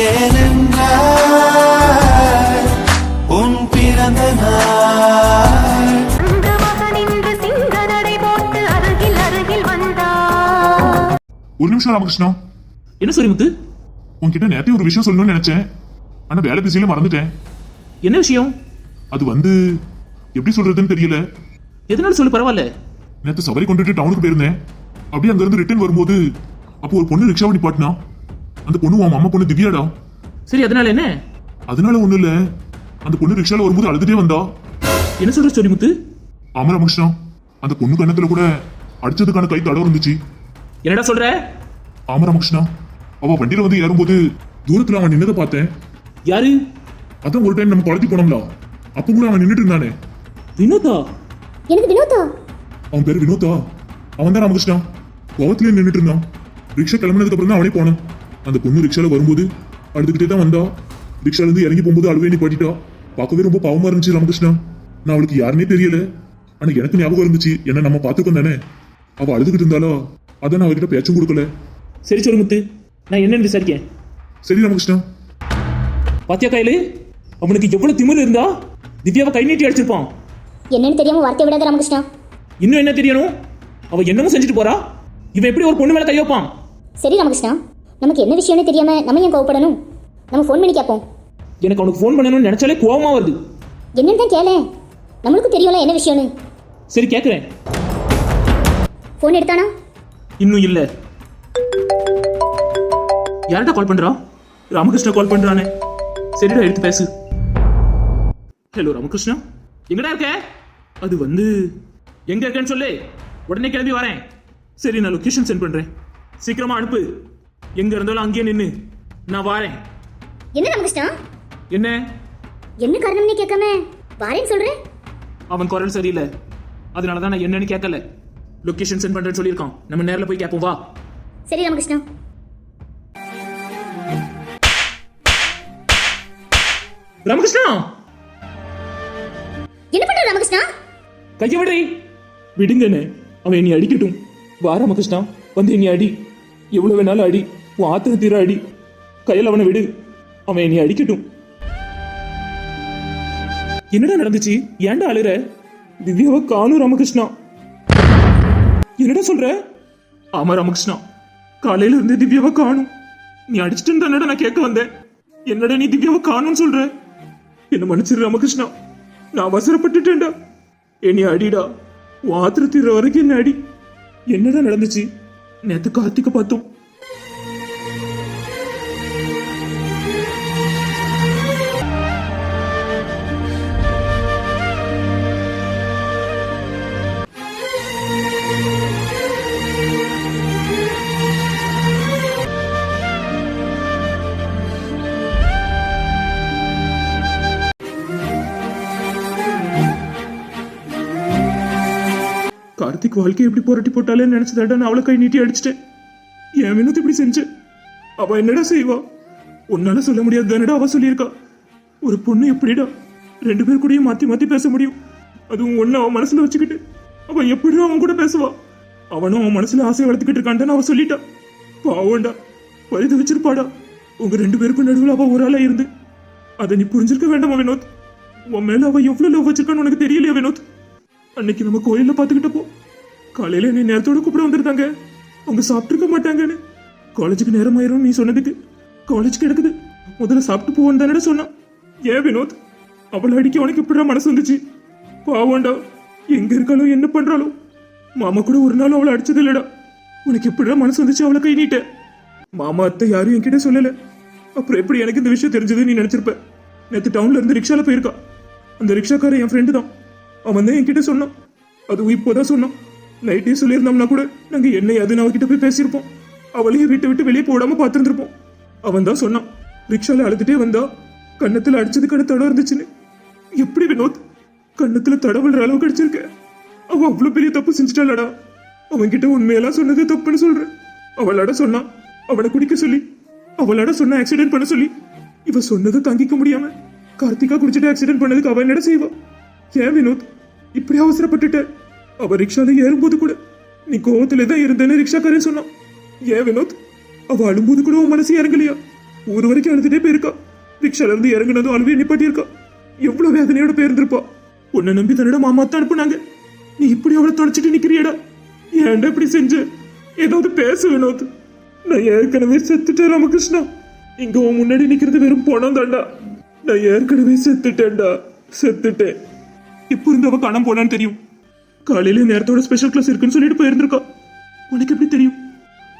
ஏனென்றால் உன் பிறந்த நாள். ஒரு நிமிஷம் ராமகிருஷ்ணா. என்ன சொரிமுத்து உன்கிட்ட நேரத்தையும் ஒரு விஷயம் சொல்லணும்னு நினைச்சேன். ஆனா வேலை பிஸியில மறந்துட்டேன். என்ன விஷயம்? அது வந்து எப்படி சொல்றதுன்னு தெரியல. எதனால சொல்லு பரவாயில்ல. நேத்து சபரி கொண்டுட்டு டவுனுக்கு போயிருந்தேன். அப்படியே அங்க இருந்து ரிட்டர்ன் வரும்போது அப்போ ஒரு பொண்ணு ரிக்ஷாவை நிப்பாட்டினா அந்த பொண்ணு உன் அம்மா பொண்ணு திவ்யாடா? சரி அதனால என்ன? அதனால ஒண்ணும் இல்ல. அந்த பொண்ணு ரிக்ஷால வரும்போது அழுதுட்டே வந்தா. என்ன சொல்ற சொரிமுத்து ஆமா ராமகிருஷ்ணா அந்த பொண்ணு கண்ணத்துல கூட அடிச்சதுக்கான கை தடம் இருந்துச்சு. என்னடா சொல்ற? ஆமா ராமகிருஷ்ணா அவ வண்டியில வந்து ஏறும்போது தூரத்துல அவன் நின்னதை பார்த்தேன். யாரு? அதான் ஒரு டைம் நம்ம குழந்தை போனோம்ல. அப்ப கூட அவன் நின்னுட்டு இருந்தானே. வினோதா? எனக்கு வினோதா? அவன் பேர் வினோதா. அவன் தான் ராமகிருஷ்ணா கோவத்திலே நின்னுட்டு இருந்தான். ரிக்ஷா கிளம்புனதுக்கு அப்புறம் தான் அவனே போனான். அந்த பொண்ணு ரிக்ஷால வரும்போது அழுதுகிட்டே தான் வந்தா. ரிக்ஷால இருந்து இறங்கி போகும்போது அழுவே நிப்பாட்டிட்டா பார்க்கவே ரொம்ப பாவமா இருந்துச்சு ராமகிருஷ்ணா. நான் அவளுக்கு யாருன்னே தெரியல. ஆனா எனக்கு ஞாபகம் இருந்துச்சு. என்ன நம்ம பார்த்துக்கோம் தானே. அவ அழுதுகிட்டு இருந்தாலோ அதான் நான் அவகிட்ட பேச்சும் கொடுக்கல. சரி சொரிமுத்து நான் என்னன்னு விசாரிக்கேன். சரி ராமகிருஷ்ணா. பாத்தியா கையில? அவனுக்கு எவ்வளவு திமிரு இருந்தா? திவ்யாவை கை நீட்டி அடிச்சிருப்பான். என்னன்னு தெரியாம வார்த்தை விடாத ராமகிருஷ்ணா. இன்னும் என்ன தெரியணும்? அவ என்னமோ செஞ்சுட்டு போறா. இவன் எப்படி ஒரு பொண்ணு மேல கை வைப்பான்? சரி ராமகிருஷ்ணா. நமக்கு என்ன விஷயம்னு தெரியாம நம்ம ஏன் கோவப்படணும்? நம்ம ஃபோன் பண்ணி கேட்போம். எனக்கு அவனுக்கு ஃபோன் பண்ணணும்னு நினைச்சாலே கோவமா வருது. என்னன்னு தான் கேள. நம்மளுக்கும் தெரியும்ல என்ன விஷயம்னு. சரி கேட்குறேன் ஃபோன் எடுத்தானா? இன்னும் இல்ல. யார்கிட்ட கால் பண்றா? ராமகிருஷ்ணா கால் பண்றானே. சரிடா எடுத்து பேசு. ஹலோ ராமகிருஷ்ணா. எங்கடா இருக்க? அது வந்து எங்க இருக்கேன்னு சொல்லு. உடனே கிளம்பி வரேன். சரி நான் லொகேஷன் சென்ட் பண்றேன். சீக்கிரமா அனுப்பு. எங்க இருந்தாலும் அங்கேயே நின்னு. நான் வாரேன். என்ன ராமகிருஷ்ணா? என்ன? என்ன காரணம்னு கேட்காம? வாரேன்னு சொல்றேன் அவன் குரல் சரியில்லை. அதனால தான் நான் என்னன்னு கேட்கல. லொகேஷன் சென்ட் பண்றேன்னு சொல்லியிருக்கான். நம்ம நேர்ல போய் கேட்போம் வா. சரி ராமகிருஷ்ணா. ராமகிருஷ்ணா! என்ன பண்ற ராமகிருஷ்ணா? கைய விடு. விடுங்கண்ணே. அவன் என்னை அடிக்கட்டும். வா ராமகிருஷ்ணா. வந்து என்னை அடி. எவ்வளவு வேணாலும் அடி. உன் தீர அடி. கையில் அவனை விடு. அவன் என்னை அடிக்கட்டும். என்னடா நடந்துச்சு? ஏன்டா அழுற? திவ்யாவை காணும் ராமகிருஷ்ணா. என்னடா சொல்ற? ஆமா ராமகிருஷ்ணா. காலையில இருந்து திவ்யாவை காணும். நீ அடிச்சிட்டு தானடா நான் கேட்க வந்தேன்? என்னடா நீ திவ்யாவை காணும்னு சொல்ற? என்ன மன்னிச்சிரு ராமகிருஷ்ணா. நான் அவசரப்பட்டுட்டேன்டா. என்னை அடிடா. வாத்திர தீர்ற வரைக்கும் என்ன அடி. என்னடா நடந்துச்சு? நேத்து கார்த்திக்க பார்த்தோம். வாழ்க்கையை வாழ்க்கை எப்படி புரட்டி போட்டாலே நினைச்சதாடா நான் அவளை கை நீட்டி அடிச்சிட்டேன். என் வினோத் இப்படி செஞ்ச அவ என்னடா செய்வா? உன்னால சொல்ல முடியாது தானடா அவ சொல்லியிருக்கா? ஒரு பொண்ணு எப்படிடா ரெண்டு பேர் கூடயும் மாத்தி மாத்தி பேச முடியும்? அதுவும் ஒண்ணு அவன் மனசுல வச்சுக்கிட்டு. அவன் எப்படிடா அவன் கூட பேசுவா? அவனும் அவன் மனசுல ஆசை வளர்த்துக்கிட்டு இருக்கான்டான்னு அவன் சொல்லிட்டா. பாவம்டா பரிது வச்சிருப்பாடா உங்க ரெண்டு பேருக்கும் நடுவில் அவ ஒரு ஆளா இருந்து. அதை நீ புரிஞ்சிருக்க வேண்டாமா வினோத்? உன் மேல அவ எவ்வளவு லவ் வச்சிருக்கான்னு உனக்கு தெரியலையா வினோத்? அன்னைக்கு நம்ம கோயிலில் பாத்துக்கிட்டப்போ காலையில என்னை நேரத்தோட கூப்பிட வந்திருந்தாங்க. அவங்க சாப்பிட்டுருக்க மாட்டாங்கன்னு. காலேஜுக்கு நேரம் ஆயிரும் நீ சொன்னதுக்கு. காலேஜ் கிடக்குது. முதல்ல சாப்பிட்டு போவோன்னு தானடா சொன்னான். ஏன் வினோத் அவளை அடிக்க உனக்கு எப்படிடா மனசு வந்துச்சு. பாவம்டா எங்க இருக்காளோ என்ன பண்றாளோ. மாமா கூட ஒரு நாள் அவளை அடிச்சது இல்லடா உனக்கு எப்படிடா மனசு வந்துச்சு அவளை கை நீட்ட. மாமா அத்தை யாரும் என்கிட்ட சொல்லல. அப்புறம் எப்படி எனக்கு இந்த விஷயம் தெரிஞ்சது நீ நினைச்சிருப்ப? நேத்து டவுன்ல இருந்து ரிக்ஷால போயிருக்கா. அந்த ரிக்ஷாக்காரன் என் ஃப்ரெண்டு தான். அவன் தான் என்கிட்ட சொன்னான். அதுவும் இப்போதான் சொன்னான். நைட்டே சொல்லியிருந்தோம்னா கூட நாங்க என்ன அதுன்னு அவகிட்ட போய் பேசியிருப்போம். அவளையும் வீட்டை விட்டு வெளியே போடாம பார்த்துருந்துருப்போம். அவன் தான் சொன்னான் ரிக்ஷால அழுதுட்டே வந்தா கன்னத்துல அடிச்சதுக்கான தடம் இருந்துச்சுன்னு. எப்படி வினோத்? கன்னத்துல விழுற அளவுக்கு அடிச்சிருக்க. அவ அவ்வளவு பெரிய தப்பு செஞ்சுட்டாளடா. அவன்கிட்ட உண்மையெல்லாம் சொன்னது தப்புன்னு சொல்றேன். அவளோட சொன்னான் அவளை குடிக்க சொல்லி. அவளோட சொன்ன ஆக்சிடென்ட் பண்ண சொல்லி. இவ சொன்னதை தங்கிக்க முடியாம கார்த்திகா குடிச்சிட்டு ஆக்சிடென்ட் பண்ணதுக்கு அவன் என்னடா செய்வா? ஏன் வினோத்? இப்படி அவசரப்பட்டுட்ட. அவ ரிக்ஷால ஏறும்போது கூட நீ கோவத்துல தான் இருந்தேன்னு ரிக்ஷாக்காரன் சொன்னான். ஏன் வினோத்? அவ அழும்போது கூட உன் மனசு இறங்கலையா? ஊர் வரைக்கும் அழுதுட்டே போயிருக்கா. ரிக்ஷால இருந்து இறங்குனதும் அழுவே நிப்பாட்டியிருக்கா. எவ்வளவு வேதனையோட போயிருந்திருப்பா. உன்னை நம்பி தன்னோட மாமா தான் அனுப்புனாங்க. நீ இப்படி அவளை தொலைச்சிட்டு நிக்கிறியடா. ஏன்டா இப்படி செஞ்ச? ஏதாவது பேச வினோத். நான் ஏற்கனவே செத்துட்டேன் ராமகிருஷ்ணா. இங்க உன் முன்னாடி நிக்கிறது வெறும் பணம் தாண்டா நான் ஏற்கனவே செத்துட்டேன்டா. செத்துட்டேன். இப்போ இருந்து அவ காணாம போனான்னு தெரியும். காலையில நேரத்தோட ஸ்பெஷல் கிளாஸ் இருக்குன்னு சொல்லிட்டு போயிருந்திருக்கா. உனக்கு எப்படி தெரியும்?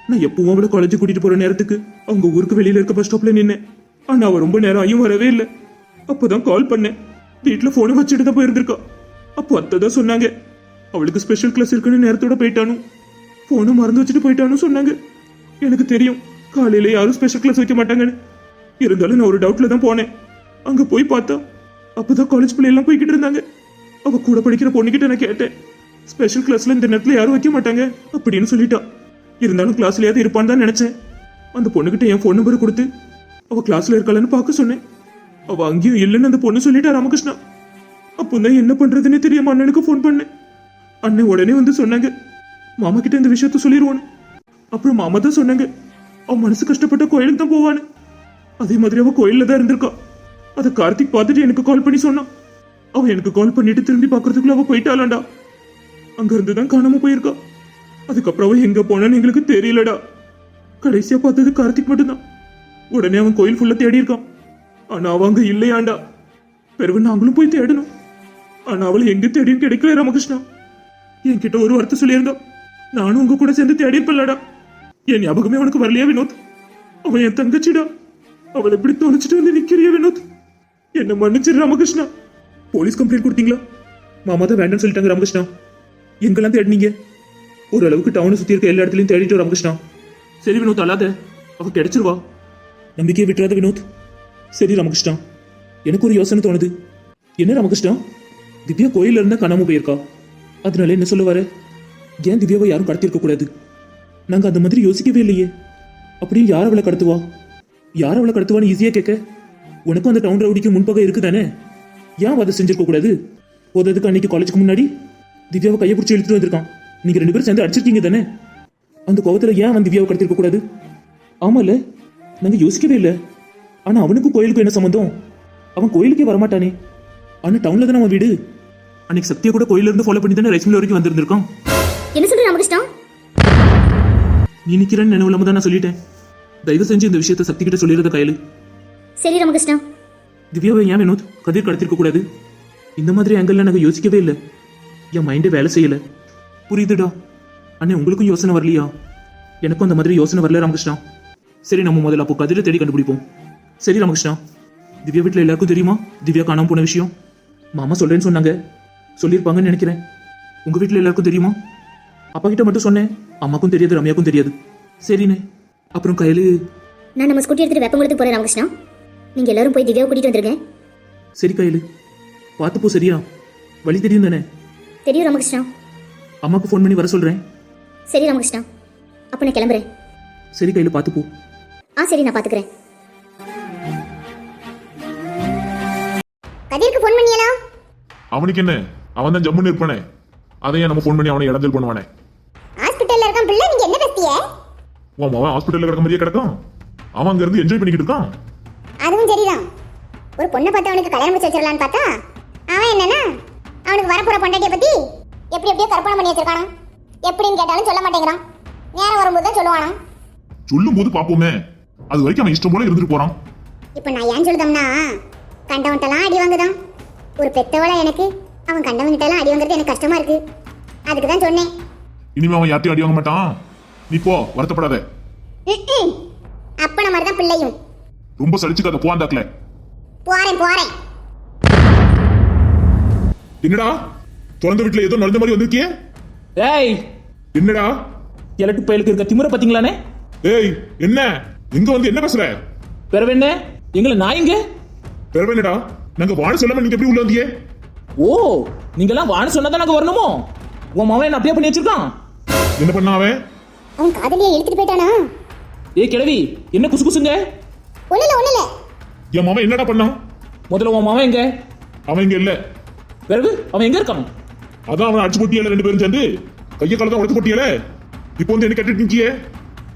நான் எப்பவும் அவளை காலேஜ் கூட்டிட்டு போற நேரத்துக்கு அவங்க ஊருக்கு வெளியில இருக்க பஸ் ஸ்டாப்ல நின்னேன். ஆனா அவ ரொம்ப நேரம் ஆயும் வரவே இல்லை. அப்போதான் கால் பண்ணேன். வீட்டுல போனை வச்சுட்டு தான் போயிருந்திருக்கா. அப்போ அத்தை தான் சொன்னாங்க அவளுக்கு ஸ்பெஷல் கிளாஸ் இருக்குன்னு நேரத்தோட போயிட்டானு. போனை மறந்து வச்சுட்டு போயிட்டானு சொன்னாங்க. எனக்கு தெரியும் காலையில யாரும் ஸ்பெஷல் கிளாஸ் வைக்க மாட்டாங்கன்னு. இருந்தாலும் நான் ஒரு டவுட்ல தான் போனேன். அங்க போய் பார்த்தா அப்பதான் காலேஜ் பிள்ளையெல்லாம் போய்கிட்டு இருந்தாங்க. அவ கூட படிக்கிற பொண்ணுகிட்ட நான் கேட்டேன். ஸ்பெஷல் கிளாஸ்ல இந்த நேரத்துல யாரும் வைக்க மாட்டாங்க அப்படின்னு சொல்லிட்டா. இருந்தாலும் கிளாஸ்லயாவது இருப்பான்னு தான் நினைச்சேன். அந்த பொண்ணுகிட்ட என் ஃபோன் நம்பர் கொடுத்து அவ கிளாஸ்ல இருக்காளன்னு பார்க்க சொன்னேன். அவ அங்கேயும் இல்லைன்னு அந்த பொண்ணு சொல்லிட்டா ராமகிருஷ்ணா. அப்போ தான் என்ன பண்றதுன்னு தெரியாம அண்ணனுக்கு ஃபோன் பண்ணேன். அண்ணன் உடனே வந்து சொன்னாங்க மாமா கிட்ட இந்த விஷயத்த சொல்லிடுவான்னு அப்புறம் மாமா தான் சொன்னாங்க அவன் மனசு கஷ்டப்பட்ட கோயிலுக்கு தான் போவான்னு. அதே மாதிரி அவ கோயில்ல தான் இருந்திருக்கா. அதை கார்த்திக் பார்த்துட்டு எனக்கு கால் பண்ணி சொன்னான். அவன் எனக்கு கால் பண்ணிட்டு திரும்பி பார்க்கறதுக்குள்ள அவ போயிட்டாளாண்டா. அங்கேருந்து தான் காணாம போயிருக்கா. அதுக்கப்புறம் அவ எங்க போனான்னு எங்களுக்கு தெரியலடா. கடைசியா பார்த்தது கார்த்திக் மட்டும்தான். உடனே அவன் கோயில் ஃபுல்லா தேடி இருக்கான். ஆனா அவன் அங்கே இல்லையாண்டா. பிறகு நாங்களும் போய் தேடணும். ஆனா அவளை எங்க தேடியும் கிடைக்கல ராமகிருஷ்ணா. என்கிட்ட ஒரு வார்த்தை சொல்லியிருந்தா. நானும் உங்க கூட சேர்ந்து தேடி இருப்பேன்லடா. என் ஞாபகமே அவனுக்கு வரலையா வினோத்? அவன் என் தங்கச்சிடா. அவளை எப்படி தொலைச்சிட்டு வந்து நிக்கிறியா வினோத்? என்ன மன்னிச்சிரு ராமகிருஷ்ணா. போலீஸ் கம்ப்ளைண்ட் கொடுத்தீங்களா? மாமா தான் வேண்டாம்னு சொல்லிட்டாங்க ராமகிருஷ்ணா. எங்கெல்லாம் தேடினீங்க? ஓரளவுக்கு டவுனை சுத்தி இருக்க எல்லா இடத்துலயும் தேடிட்டு ராமகிருஷ்ணா. சரி வினோத் அல்லாத அவ கிடைச்சிருவா. நம்பிக்கையை விட்டுறாத வினோத். சரி ராமகிருஷ்ணா. எனக்கு ஒரு யோசனை தோணுது. என்ன ராமகிருஷ்ணா? திவ்யா கோயிலில் இருந்தா காணாம போயிருக்கா? அதனால என்ன சொல்ல வர? ஏன் திவ்யாவை யாரும் கடத்திருக்க கூடாது? நாங்க அந்த மாதிரி யோசிக்கவே இல்லையே. அப்படியே யார் அவளை கடத்துவா? யார் அவளை கடத்துவான்னு ஈஸியா கேட்க? உனக்கும் அந்த டவுன் ரவுடிக்கு முன்பகை இருக்குதானே? ஏன் அதை செஞ்சிருக்க கூடாது? போததுக்கு அன்னைக்கு காலேஜுக்கு முன்னாடி திவ்யாவை கையை பிடிச்சி இழுத்துட்டு வந்திருக்கான். நீங்க ரெண்டு பேரும் சேர்ந்து அடிச்சிருக்கீங்க தானே? அந்த கோவத்துல ஏன் அவன் திவ்யாவை கடத்திருக்க கூடாது ஆமால நாங்க யோசிக்கவே இல்லை. ஆனா அவனுக்கும் கோயிலுக்கும் என்ன சம்மந்தம் அவன் கோயிலுக்கே வரமாட்டானே. ஆனா டவுன்ல தானே அவன் வீடு? அன்னைக்கு சத்யா கூட கோயில்ல இருந்து ஃபாலோ பண்ணி தானே ரைஸ் மில் வரைக்கும் வந்திருந்திருக்கான். என்ன சொல்ற ராமகிருஷ்ணா? நீ நிக்கிறேன்னு நினைவு தான் நான் சொல்லிட்டேன். தயவு செஞ்சு இந்த விஷயத்தை சக்தி கிட்ட சொல்லிடுறத கையில. சரி ராமகிருஷ்ணா. திவ்யாவை ஏன் வினோத் கதிர் கடத்திருக்க கூடாது? இந்த மாதிரி ஆங்கிள் நாங்கள் யோசிக்கவே இல்லை. என் மைண்டே வேலை செய்யல. புரியுதுடா. அண்ணே உங்களுக்கும் யோசனை வரலையா? எனக்கும் அந்த மாதிரி யோசனை வரல ராமகிருஷ்ணா. சரி நம்ம முதல்ல அப்போ கதிரை தேடி கண்டுபிடிப்போம். சரி ராமகிருஷ்ணா. திவ்யா வீட்டில் எல்லாருக்கும் தெரியுமா? திவ்யா காணாம போன விஷயம்? மாமா சொல்றேன்னு சொன்னாங்க. சொல்லியிருப்பாங்கன்னு நினைக்கிறேன். உங்க வீட்டில் எல்லாருக்கும் தெரியுமா? அப்பா கிட்ட மட்டும் சொன்னேன். அம்மாக்கும் தெரியாது ரம்யாக்கும் தெரியாது. சரிண்ணே. அப்புறம் கையில்? நான் நம்ம ஸ்கூட்டி எடுத்துட்டு வெப்பங்குளத்துக்கு போறேன் ராமகிருஷ்ணா. நீங்க எல்லாரும் போய் திவ்யாவை கூட்டிட்டு வந்துருங்க. சரி கையில். பார்த்து போ சரியா? வழி தெரியும் தானே? தெரியும் ராமகிருஷ்ணா. அம்மாக்கு ஃபோன் பண்ணி வர சொல்கிறேன் சரி ராமகிருஷ்ணா. அப்ப நான் கிளம்புறேன். சரி கையில் பார்த்து போ. ஆ சரி நான் பாத்துக்கிறேன். கதிருக்கு ஃபோன் பண்ணியலா? அவனுக்கு என்ன? அவன் தான் ஜம்முன்னு இருப்பானே. அதையே நம்ம ஃபோன் பண்ணி அவனை இடைஞ்சல் பண்ணுவானே. ஹாஸ்பிட்டல்ல இருக்கான் பிள்ளை நீங்க என்ன பேசிய உன் அவன் ஹாஸ்பிட்டல்ல கிடக்க மாதிரியே கிடக்கும் அவன் அங்க இருந்து என்ஜாய் பண்ணிக்கிட்டு இருக்கான். அதுவும் சரிதான். ஒரு பொண்ணை பார்த்து அவனுக்கு கல்யாணம் வச்சு வச்சிடலான்னு பார்த்தா அவன் என்னன்னா அவனுக்கு வரப்போற பொண்டாட்டிய பத்தி எப்படி எப்படியோ கற்பனை பண்ணி வச்சிருக்கானா? எப்படின்னு கேட்டாலும் சொல்ல மாட்டேங்கிறான். நேரம் வரும்போது தான் சொல்லுவானா? சொல்லும் போது பாப்போமே அது வரைக்கும் அவன் இஷ்டம் போல இருந்துட்டு போறான். இப்போ நான் ஏன் சொல்லுதம்னா கண்டவன்ட்டெல்லாம் அடி வாங்குதான். ஒரு பெத்தவளா எனக்கு அவன் கண்டவன்கிட்டலாம் அடி வாங்குறது எனக்கு கஷ்டமா இருக்கு. அதுக்கு தான் சொன்னேன். இனிமே அவன் யார்ட்டையும் அடி வாங்க மாட்டான். நீ போ வருத்தப்படாத. அப்பன மாதிரி தான் பிள்ளையும். ரொம்ப சலிச்சுக்காத போவாந்தாக்கல போறேன் போறேன். என்னடா? திறந்த வீட்டுல ஏதோ நடந்த மாதிரி வந்திருக்கியே? ஏய்! என்னடா? எலட்டு பயலுக்கு இருக்க திமிர பாத்தீங்களானே ஏய் என்ன? எங்க வந்து என்ன பேசுற? பிறவு என்ன? எங்களை நாயங்க பிறகு என்னடா? நாங்க வாழ சொல்லாம நீங்க எப்படி உள்ள வந்தியே ஓ நீங்கெல்லாம் வாண சொன்னதான் நாங்க வரணுமோ? உன் மாவன் என்ன அப்படியே பண்ணி வச்சிருக்கான்? என்ன பண்ண அவன்? அவன் காதலியை இழுத்துட்டு போயிட்டானா? ஏய் கிழவி என்ன குசு குசுங்க ஒண்ணுல ஒண்ணுல என் மாமன் என்னடா பண்ணான்? முதல்ல உன் மாவன் எங்க? அவன் இங்க இல்ல. பிறகு அவன் எங்க இருக்கான்? அதான் அவன் அடிச்சு போட்டியல ரெண்டு பேரும் சேர்ந்து. கையை கால தான் உடச்சு போட்டியல இப்போ வந்து என்ன கேட்டுட்டு நிக்கியே?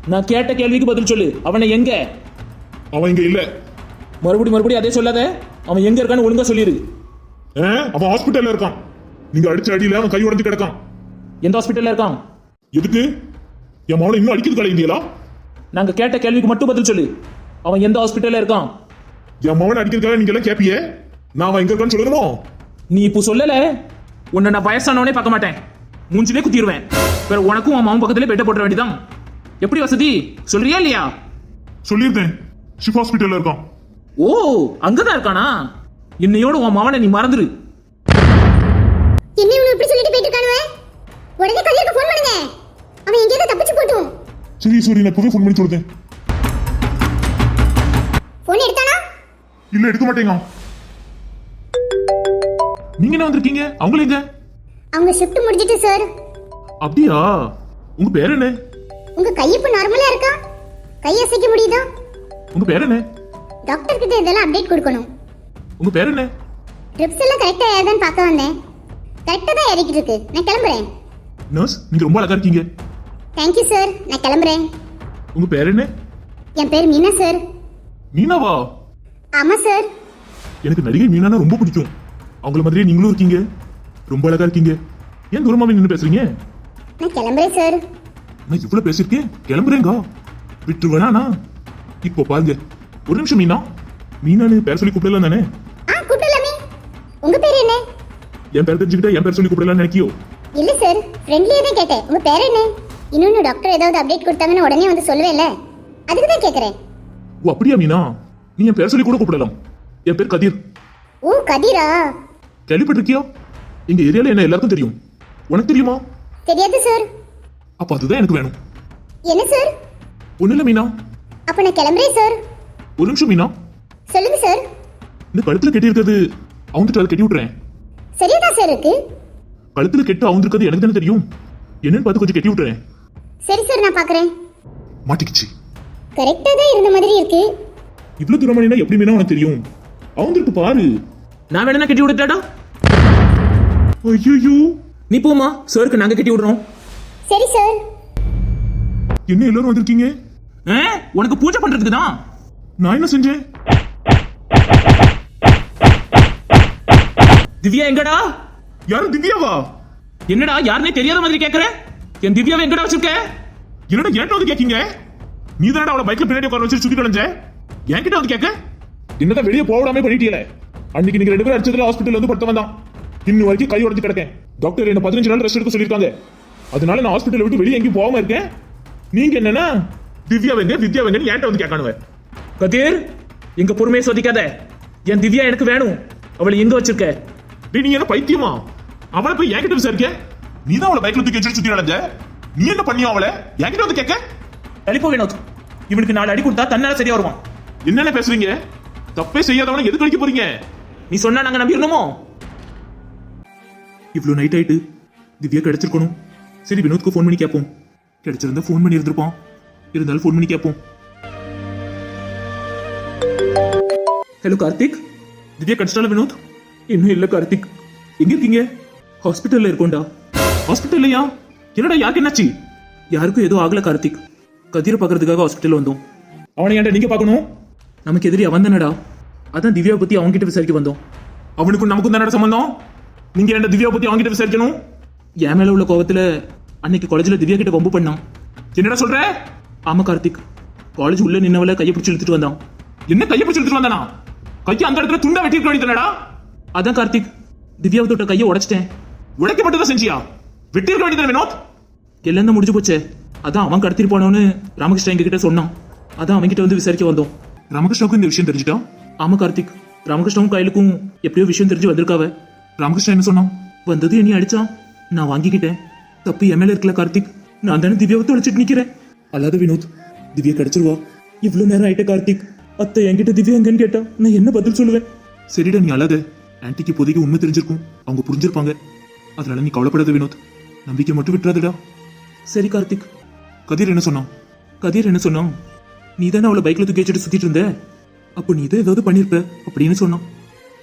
நான் கேட்ட கேள்விக்கு பதில் சொல்லு. அவனை எங்க? அவன் இங்க இல்ல. மறுபடி மறுபடியும் அதே சொல்லாத. அவன் எங்க இருக்கான்னு ஒழுங்கா சொல்லிடு. ஆ, அவன் ஹாஸ்பிட்டல்ல இருக்கான். நீங்க அடிச்ச அடியில அவன் கை உடைஞ்சு கிடக்கான். எந்த ஹாஸ்பிட்டல்ல இருக்கான்? எதுக்கு? என் மவனை இன்னும் அடிக்கிறது கலைந்தீங்களா நாங்க கேட்ட கேள்விக்கு மட்டும் பதில் சொல்லு. அவன் எந்த ஹாஸ்பிட்டல்ல இருக்கான்? என் மவனை அடிக்கிறதுக்காக நீங்க எல்லாம் கேப்பியே? நான் அவன் எங்க இருக்கான்னு சொல்லணுமோ? நீ இப்போ சொல்லல? உன்னை நான் வயசானவனே பார்க்க மாட்டேன். மூஞ்சிலே குத்திடுவேன். வேற உனக்கும் உன் மாமன் பக்கத்திலே பெட்ட போட்டுற வேண்டியதான் எப்படி வசதி? சொல்றியா இல்லையா? சொல்லியிருந்தேன். ஷிஃப் ஹாஸ்பிட்டல்ல இருக்கான். ஓ அங்கதான் இருக்கானா? இன்னையோட உன் மவனை நீ மறந்துரு. என்ன இவனு இப்படி சொல்லிட்டு போயிட்டு இருக்கானுவ? உடனே கதிருக்கு ஃபோன் பண்ணுங்க. அவன் எங்கேயாவது தப்பிச்சு போட்டும். சரி சரி நான் இப்பவே ஃபோன் பண்ணி சொல்றேன். ஃபோன் எடுத்தானா? இல்ல எடுக்க மாட்டேங்க நீங்க என்ன வந்திருக்கீங்க? அவங்கள எங்க? அவங்க ஷிஃப்ட் முடிஞ்சிட்டு சார் அப்படியா? உங்க பேர் என்ன? உங்க கை இப்ப நார்மலா இருக்கா? கை அசைக்க முடியுதா? உங்க பேர் என்ன? டாக்டர் கிட்ட இதெல்லாம் அப்டேட் கொடுக்கணும். உங்க பேர் என்ன? ட்ரிப்ஸ் எல்லாம் கரெக்டா ஏதான்னு பார்க்க வந்தேன். கரெக்டா தான் இறக்கிட்டு இருக்கு. நான் கிளம்புறேன். நர்ஸ் நீங்க ரொம்ப அழகா இருக்கீங்க. தேங்க்யூ சார் நான் கிளம்புறேன். உங்க பேர் என்ன? என் பேர் மீனா சார் மீனாவா? ஆமா சார் எனக்கு நடிகை மீனானா ரொம்ப பிடிக்கும். அவங்கள மாதிரியே நீங்களும் இருக்கீங்க. ரொம்ப அழகா இருக்கீங்க. ஏன் தூரமா நின்று பேசுறீங்க? நான் கிளம்புறேன் சார் நான் இவ்வளவு பேசியிருக்கேன் கிளம்புறேங்க விட்டுருவேனா இப்போ பாருங்க. ஒரு நிமிஷம் மீனா. மீனான்னு பேர் சொல்லி கூப்பிடலாம் தானே? ஆ கூப்பிடலாமே உங்க பேர் என்ன? என் பேர் தெரிஞ்சுக்கிட்டா என் பேர் சொல்லி கூப்பிடலாம்னு நினைக்கியோ? இல்ல சார் ஃப்ரெண்ட்லியே தான் கேட்டேன். உங்க பேர் என்ன? இன்னொன்னு டாக்டர் ஏதாவது அப்டேட் கொடுத்தாங்கன்னு உடனே வந்து சொல்லுவேன்ல அதுக்கு தான் கேக்குறேன். ஓ அப்படியா மீனா? நீ என் பேர் சொல்லி கூட கூப்பிடலாம். என் பேர் கதிர். ஓ கதிரா? கேள்விப்பட்டிருக்கியா? எங்க ஏரியால என்ன எல்லாருக்கும் தெரியும்? உனக்கு தெரியுமா? தெரியாது சார் அப்ப அதுதான் எனக்கு வேணும். என்ன சார் ஒண்ணு இல்ல மீனா. அப்ப நான் கிளம்புறேன் சார் ஒரு நிமிஷம் மீனா. சொல்லுங்க சார் இந்த கழுத்துல கட்டி இருக்கிறது அவந்துட்டு அதை கட்டி விட்டுறேன். சரியா தான் சார் இருக்கு. கழுத்துல கெட்டு அவந்திருக்கிறது எனக்கு தானே தெரியும்? என்னன்னு பார்த்து கொஞ்சம் கட்டி விட்டுறேன். சரி சார் நான் பாக்குறேன். மாட்டிக்கிச்சு. கரெக்டா தான் இருந்த மாதிரி இருக்கு. இவ்வளவு தூரம் எப்படி மீனா உனக்கு தெரியும்? அவந்திருக்கு பாரு. நான் வேணா கட்டி விடுத்தாடா ஐயோ நீ போமா சருக்கு நாங்க கட்டி விடுறோம். சரி சார் என்ன எல்லாரும் வந்திருக்கீங்க? ஆ, உனக்கு பூஜை பண்றதுக்கு தான் நான் என்ன செஞ்சேன்? திவ்யா எங்கடா? யாரும் திவ்யாவா? என்னடா யாருனே தெரியாத மாதிரி கேக்குற? என் திவ்யாவை எங்கடா வச்சிருக்க? என்னடா என்கிட்ட வந்து கேக்கீங்க? நீ தானடா அவளை பைக்ல பின்னாடி உட்கார வச்சு சுத்தி கலைஞ்ச என்கிட்ட வந்து கேட்க என்னதான் வெளியே போடாம பண்ணிட்டீங்களே? அன்னைக்கு நீங்க ரெண்டு பேரும் அடிச்சதுல ஹாஸ்பிட்டல் வந்து படுத்த வந்தான் இன்னும் வரைக்கும் கை உடஞ்சு கிடக்கேன். டாக்டர் என்ன பதினஞ்சு நாள் ரெஸ்ட் எடுக்க சொல்லியிருக்காங்க. அதனால நான் ஹாஸ்பிட்டல் விட்டு வெளியே எங்கேயும் போகாம இருக்கேன். நீங்க என்னன்னா திவ்யா வெங்க வித்யா வெங்கன்னு என்கிட்ட வந்து கேட்கானுவேன் கதிர் எங்க பொறுமையை சோதிக்காத. என் திவ்யா எனக்கு வேணும். அவளை எங்க வச்சிருக்க? டேய் நீ என்ன பைத்தியமா? அவளை போய் என்கிட்ட விசாரிக்க. நீ தான் அவளை பைக்ல தூக்கி வச்சுட்டு சுத்தி நடந்த. நீ என்ன பண்ணியா அவளை? என்கிட்ட வந்து கேட்க. அழிப்போ வினோத். இவனுக்கு நாலு அடி கொடுத்தா தன்னால சரியா வருவான். என்னென்ன பேசுறீங்க? தப்பே செய்யாதவனை எதுக்கு அடிக்க போறீங்க? நீ சொன்னா நாங்க நம்பிடணுமோ? இவ்வளவு நைட் ஆயிட்டு. திவ்யா கிடைச்சிருக்கணும். சரி வினோத்க்கு ஃபோன் பண்ணி கேட்போம் கிடைச்சிருந்தா ஃபோன் பண்ணி இருந்திருப்பான். இருந்தாலும் ஃபோன் பண்ணி கேட்போம் ஹலோ கார்த்திக். திவ்யா கிடைச்சிட்டால வினோத்? இன்னும் இல்ல கார்த்திக். எங்க இருக்கீங்க? ஹாஸ்பிட்டல்ல இருக்கோம்டா. ஹாஸ்பிட்டல்லையா என்னடா யாருக்கு என்னாச்சு? யாருக்கும் எதுவும் ஆகல கார்த்திக். கதிரை பார்க்கறதுக்காக ஹாஸ்பிட்டல் வந்தோம். அவனை ஏன்டா நீங்க பார்க்கணும்? நமக்கு எதிரி அவன் தானடா அதான் திவ்யாவை பத்தி அவங்க கிட்ட விசாரிக்க வந்தோம். அவனுக்கும் நமக்கும் தானடா சம்பந்தம்? நீங்க என்ன திவ்யா பத்தி அவன்கிட்ட விசாரிக்கணும். என் மேல உள்ள கோவத்துல அன்னைக்கு காலேஜ்ல திவ்யா கிட்ட வம்பு பண்ணான். என்னடா சொல்ற? ஆமா கார்த்திக். காலேஜ் உள்ள நின்னவள கையை பிடிச்சு இழுத்துட்டு வந்தான். என்ன கையை பிடிச்சு எடுத்துட்டு வந்தானா? கையை அந்த இடத்துல துண்டா வெட்டி இருக்க வேண்டியதுனடா அதான் கார்த்திக். திவ்யாவை தொட்ட கையை உடைச்சிட்டேன். உடைக்கப்பட்டதா செஞ்சியா? வெட்டி இருக்க வேண்டியது வினோத்? எல்லாம் தான் முடிஞ்சு போச்சே. அதான் அவன் கடத்திட்டு போனவனு ராமகிருஷ்ணன் எங்க கிட்ட சொன்னான். அதான் அவன் கிட்ட வந்து விசாரிக்க வந்தோம். ராமகிருஷ்ணாவுக்கு இந்த விஷயம் தெரிஞ்சுட்டா ஆமா கார்த்திக். ராமகிருஷ்ணவும் கையிலுக்கும் எப்படியோ விஷயம் தெரிஞ்சு வந்திருக்காவ. ராமகிருஷ்ணா என்ன சொன்னான்? வந்தது என்னை அடிச்சான் நான் வாங்கிக்கிட்டேன். தப்பு எம்எல்ஏ இருக்கல கார்த்திக். நான் தானே திவ்யாவை தொலைச்சிட்டு நிக்கிறேன். அல்லாத வினோத் திவ்யா கிடைச்சிருவா. இவ்வளவு நேரம் ஆயிட்ட கார்த்திக். அத்தை என்கிட்ட திவ்யா எங்கன்னு கேட்டா நான் என்ன பதில் சொல்லுவேன்? சரிடா நீ அழாத. ஆன்ட்டிக்கு இப்போதைக்கு உண்மை தெரிஞ்சிருக்கும். அவங்க புரிஞ்சிருப்பாங்க. அதனால நீ கவலைப்படாத வினோத். நம்பிக்கை மட்டும் விட்டுறாதடா. சரி கார்த்திக். கதிர் என்ன சொன்னான்? கதிர் என்ன சொன்னான்? நீ தானே அவளை பைக்ல தூக்கி வச்சுட்டு சுத்திட்டு இருந்த? அப்போ நீ தான் ஏதாவது பண்ணிருப்ப அப்படின்னு சொன்னான்.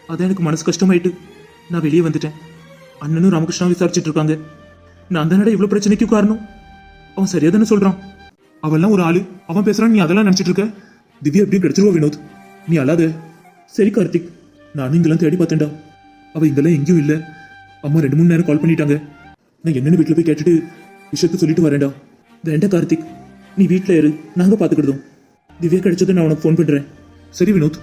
அதான் எனக்கு மனசு கஷ்டமாயிட்டு. நான் வெளியே வந்துட்டேன். அண்ணனும் ராமகிருஷ்ணா விசாரிச்சுட்டு இருக்காங்க. நான் தானடா இவ்வளவு பிரச்சனைக்கு காரணம்? அவன் சரியா தானே சொல்றான். அவெல்லாம் ஒரு ஆளு. அவன் பேசுகிறான் நீ அதெல்லாம் நினைச்சிட்டு இருக்க. திவ்யா எப்படியும் கிடைச்சிருவா வினோத். நீ அழாத. சரி கார்த்திக். நானும் இங்கெல்லாம் தேடி பார்த்தேன்டா. அவ இங்கெல்லாம் எங்கேயும் இல்லை. அம்மா ரெண்டு மூணு நேரம் கால் பண்ணிட்டாங்க. நான் என்னென்ன வீட்டில் போய் கேட்டுட்டு விஷயத்த சொல்லிட்டு வரேன்டா. வேண்டாம் கார்த்திக். நீ வீட்டில் இரு. நாங்கள் பார்த்துக்கிடுதோம் திவ்யா கிடைச்சது நான் உனக்கு ஃபோன் பண்ணுறேன் சரி வினோத்.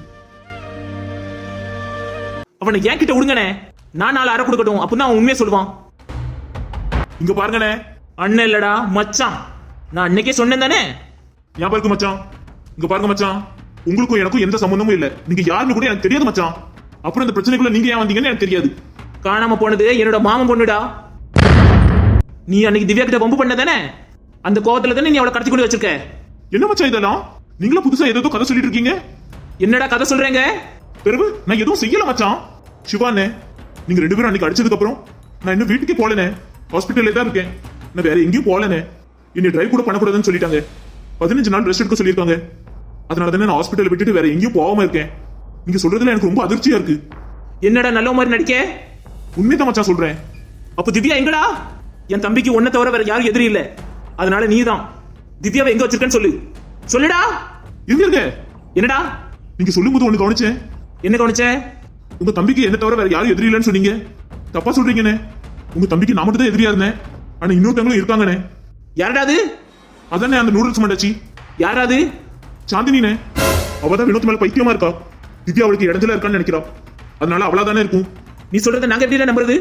அவனை என் கிட்ட விடுங்கண்ணே. நான் நாலு அரை கொடுக்கட்டும் அப்பதான் அவன் உண்மையை சொல்லுவான். இங்க பாருங்கண்ணே. அண்ணன் இல்லடா மச்சான். நான் அன்னைக்கே சொன்னேன் தானே? இருக்கு மச்சான்? இங்க பாருங்க மச்சான். உங்களுக்கும் எனக்கும் எந்த சம்பந்தமும் இல்ல. நீங்க யாருன்னு கூட எனக்கு தெரியாது மச்சான். அப்புறம் இந்த பிரச்சனைக்குள்ள நீங்க ஏன் வந்தீங்கன்னு எனக்கு தெரியாது. காணாம போனது என்னோட மாமன் பொண்ணுடா. நீ அன்னைக்கு திவ்யா கிட்ட வம்பு பண்ண தானே? அந்த கோவத்துல தானே நீ அவளை கடத்தி கொண்டு வச்சிருக்க? என்ன மச்சான் இதெல்லாம்? நீங்களும் புதுசா ஏதோ கதை சொல்லிட்டு இருக்கீங்க? என்னடா கதை சொல்றேங்க? பிறகு நான் எதுவும் செய்யல மச்சான். சிவானே நீங்க ரெண்டு பேரும் அன்னைக்கு அடிச்சதுக்கு அப்புறம் நான் இன்னும் வீட்டுக்கே போலனே ஹாஸ்பிட்டல்ல தான் இருக்கேன். நான் வேற எங்கேயும் போலனே என்னை டிரைவ் கூட பண்ணக்கூடாதுன்னு சொல்லிட்டாங்க. பதினஞ்சு நாள் ரெஸ்ட் எடுக்க சொல்லியிருக்காங்க. அதனால தானே நான் ஹாஸ்பிட்டல் விட்டுட்டு வேற எங்கேயும் போகாம இருக்கேன். நீங்க சொல்றதுல எனக்கு ரொம்ப அதிர்ச்சியா இருக்கு. என்னடா நல்ல மாதிரி நடிக்க? உண்மைதான் மச்சான் சொல்றேன். அப்ப திவ்யா எங்கடா? என் தம்பிக்கு ஒன்ன தவிர வேற யாரும் எதிரி இல்ல. அதனால நீதான். திவ்யாவை எங்க வச்சிருக்கேன்னு சொல்லு. சொல்லுடா. எங்க இருக்க என்னடா? நீங்க சொல்லும்போது ஒண்ணு கவனிச்சேன். என்ன கவனிச்ச? உங்க தம்பிக்கு என்ன தவிர வேற யாரும் எதிரி இல்லைன்னு சொன்னீங்க? தப்பா சொல்றீங்கண்ணே. உங்க தம்பிக்கு நான் மட்டும் தான் எதிரியா இருந்தேன். ஆனா இன்னொருத்தவங்களும் இருக்காங்கண்ணே. யாரடா அது? அதானே அந்த நூடுல்ஸ் மண்டாச்சி. யாராது சாந்தினினே அவ தான் வினோத் மேல பைத்தியமா இருக்கா? திவ்யா அவளுக்கு இடத்துல இருக்கான்னு நினைக்கிறா. அதனால அவளா தானே இருக்கும். நீ சொல்றத நாங்க எப்படி நம்புறது?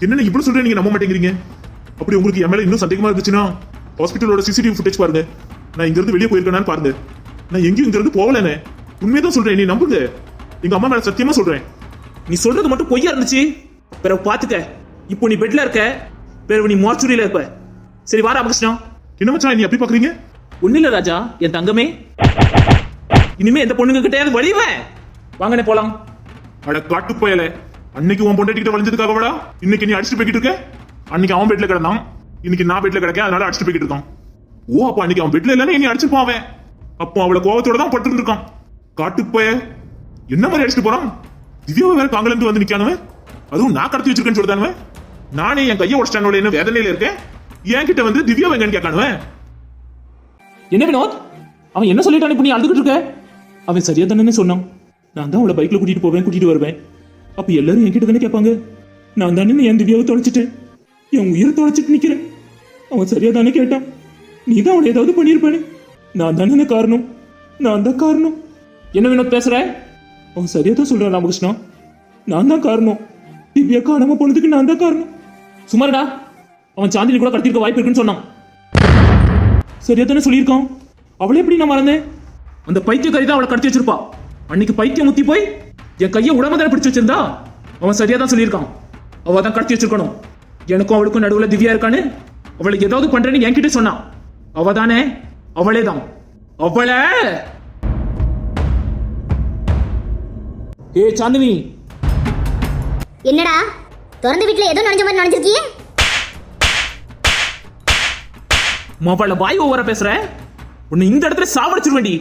என்னென்ன இவ்வளவு சொல்றேன் நீங்க நம்ப மாட்டேங்கிறீங்க? அப்படி உங்களுக்கு என் மேல இன்னும் சந்தேகமா இருந்துச்சுன்னா ஹாஸ்பிட்டலோட சிசிடிவி ஃபுட்டேஜ் பாருங்க. நான் இங்க இருந்து வெளியே போயிருக்கேனான்னு பாருங்க. நான் எங்கேயும் இங்க இருந்து போகலனே உண்மையதான் சொல்றேன் நீ நம்புங்க. எங்க அம்மா மேல சத்தியமா சொல்றேன். நீ சொல்றது மட்டும் பொய்யா இருந்துச்சு? பிறகு பாத்துக்க இப்போ நீ பெட்ல இருக்க. பிறகு நீ மார்ச்சுரியில இருப்ப. சரி வா ராமகிருஷ்ணா என்ன மச்சான் நீ அப்படி பாக்குறீங்க ஒண்ணு இல்ல ராஜா. என் தங்கமே. இனிமே எந்த பொண்ணுங்க கிட்டயாவது வழிவ? வாங்கனே போலாம். அட காட்டு போயல. அன்னைக்கு உன் பொண்டாட்டி கிட்ட வளைஞ்சதுக்காகவடா இன்னைக்கு நீ அடிச்சுட்டு போய்கிட்டு இருக்க? அன்னைக்கு அவன் பெட்ல கிடந்தான். இன்னைக்கு நான் பெட்ல கிடக்கேன் அதனால அடிச்சுட்டு போய்கிட்டு இருக்கான். ஓ அப்ப அன்னைக்கு அவன் பெட்ல இல்லைன்னா நீ அடிச்சுப்பான் அவன். அப்போ அவளை கோவத்தோட தான் படுத்துட்டு இருக்கான் காட்டு போய என்ன மாதிரி அடிச்சுட்டு போறான்? திவ்யாவை வேற காங்கல இருந்து வந்து நிக்கானவன்? அதுவும் நான் கடத்தி வச்சிருக்கேன்னு சொல்லிட்டானுவன்? நானே என் கையை உடச்சிட்டானோட என்ன வேதனையில இருக்கேன்? என் கிட்ட வந்து திவ்யா எங்கன்னு கேட்கானுவன் என்ன வினோத்? அவன் என்ன சொல்லிட்டான் நீ அழுதுகிட்டு இருக்க? அவன் சரியா தானே சொன்னான். நான் தான் அவளை பைக்ல கூட்டிட்டு போவேன் கூட்டிட்டு வருவேன். அப்ப எல்லாரும் என்கிட்ட தானே கேட்பாங்க? நான் தானே என் திவ்யாவை தொலைச்சிட்டேன் என் உயிரை தொலைச்சிட்டு நிக்கிறேன். அவன் சரியா தானே கேட்டான். நீ தான் அவனை ஏதாவது பண்ணியிருப்பானே நான் தானே காரணம்? நான் தான் காரணம். என்ன வினோத் பேசுறேன் அவன் சரியா தான் சொல்றான் ராமகிருஷ்ணா. நான் தான் காரணம். திவ்யா காணாம போனதுக்கு நான் தான் காரணம். சுமாரடா அவன் சாந்தினி கூட கடத்திருக்க வாய்ப்பு இருக்குன்னு சொன்னான். சரியா தானே சொல்லியிருக்கான்? அவளே எப்படி நான் மறந்தேன்? அந்த பைத்தியக்காரி தான் அவளை கடத்தி வச்சிருப்பா. அன்னைக்கு பைத்தியம் முத்தி போய் என் கையை உடம்பு தானே பிடிச்சு வச்சிருந்தா அவன் சரியா தான் சொல்லியிருக்கான். அவள் தான் கடத்தி வச்சிருக்கணும். எனக்கும் அவளுக்கும் நடுவில் திவ்யா இருக்கான்னு அவளுக்கு ஏதாவது பண்றேன்னு என்கிட்ட சொன்னான். அவ தானே? அவளே தான். அவளே! ஏ சாந்தினி. என்னடா? திறந்த வீட்டுல ஏதோ நுழைஞ்ச மாதிரி நுழைஞ்சிருக்கியே அவளை வாய் ஓவர பேசுற? உன்னை இந்த இடத்துல சாவடிச்சிருவேண்டி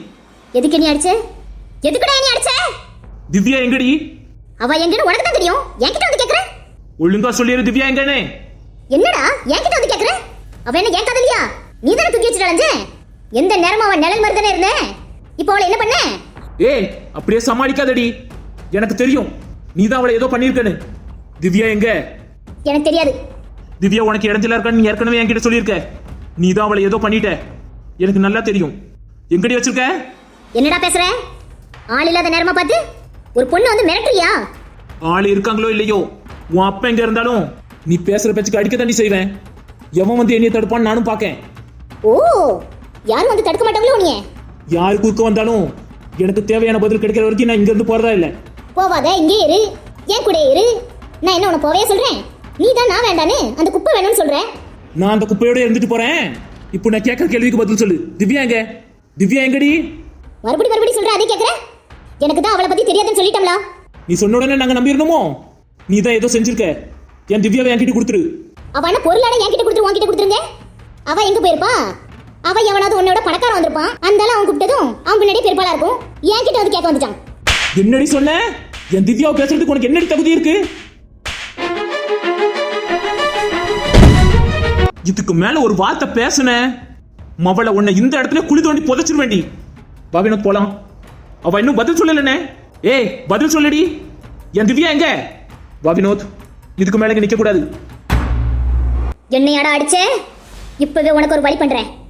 எதுக்கு நீ அடிச்ச? எதுக்குடா நீ அடிச்ச? திவ்யா எங்கடி? அவ எங்கன்னு உனக்கு தான் தெரியும். என்கிட்ட வந்து கேக்குற? ஒழுங்கா சொல்லிடு திவ்யா எங்கன்னு. என்னடா? என்கிட்ட வந்து கேக்குற? அவ என்ன என் கதலியா? நீ தானே தூக்கி வச்சுட்டு அலைஞ்ச? எந்த நேரமும் அவன் நிழல் மாதிரி தானே இருந்தேன் இப்போ அவளை என்ன பண்ண? ஏய் அப்படியே சமாளிக்காதடி. எனக்கு தெரியும். நீ தான் அவளை ஏதோ பண்ணியிருக்கன்னு. திவ்யா எங்க? எனக்கு தெரியாது. திவ்யா உனக்கு இடத்துல இருக்கான்னு நீ ஏற்கனவே என்கிட்ட சொல்லியிருக்க. நீ தான் அவளை ஏதோ பண்ணிட்ட. எனக்கு நல்லா தெரியும். எங்கடி வச்சிருக்க? என்னடா பேசுற? ஆள் இல்லாத நேரமா பார்த்து? ஒரு பொண்ணு வந்து மிரட்டுறியா? ஆள் இருக்காங்களோ இல்லையோ? உன் அப்பா எங்க இருந்தாலும் நீ பேசுற பேச்சுக்கு அடிக்க தாண்டி செய்வேன். எவன் வந்து என்னைய தடுப்பான்னு நானும் பார்க்கேன். ஓ யாரும் வந்து தடுக்க மாட்டாங்களோ நீ யார் குறுக்க வந்தாலும் எனக்கு தேவையான பதில் கிடைக்கிற வரைக்கும் நான் இங்க இருந்து போறதா இல்ல. போவாத இங்கே இரு. ஏன் கூட இரு. நான் என்ன உனக்கு போவே சொல்றேன்? நீ தான் நான் வேண்டான்னு? அந்த குப்பை வேணும்னு சொல்றேன் நான் அந்த குப்பையோட இருந்துட்டு போறேன். இப்போ நான் கேட்கற கேள்விக்கு பதில் சொல்லு. திவ்யா எங்க? திவ்யா எங்கடி? மறுபடி மறுபடி சொல்ற அதே கேக்குற? எனக்கு தான் அவளை பத்தி தெரியாதுன்னு சொல்லிட்டோம்ல. நீ சொன்ன உடனே நாங்க நம்பிடணுமோ? நீ தான் ஏதோ செஞ்சிருக்க. என் திவ்யாவை என்கிட்ட கொடுத்துரு. அவ என்ன பொருளாட என்கிட்ட கொடுத்துரு உன்கிட்ட கொடுத்துருங்க? அவ எங்க போயிருப்பா? அவ எவனாவது உன்னோட பணக்காரன் வந்திருப்பான். அந்த அவன் கூப்பிட்டதும் அவன் பின்னாடியே பெருப்பாளா இருக்கும். என்கிட்ட வந்து கேட்க வந்துட்டான். என்னடி சொன்ன? என் திவ்யாவை பேசுறதுக்கு உனக்கு என்னடி தகுதி இருக்கு? இதுக்கு மேல ஒரு வார்த்தை பேசுன. மவளை உன்னை இந்த இடத்துல குழி தோண்டி புதைச்சிட வேண்டி வினோத் போலாம். அவ இன்னும் பதில் சொல்லலண்ணே. ஏய் பதில் சொல்லடி. என் திவ்யா எங்க? வா இதுக்கு மேல இங்க நிக்க கூடாது என்னையாடா அடிச்சே? இப்பவே உனக்கு ஒரு வழி பண்றேன்.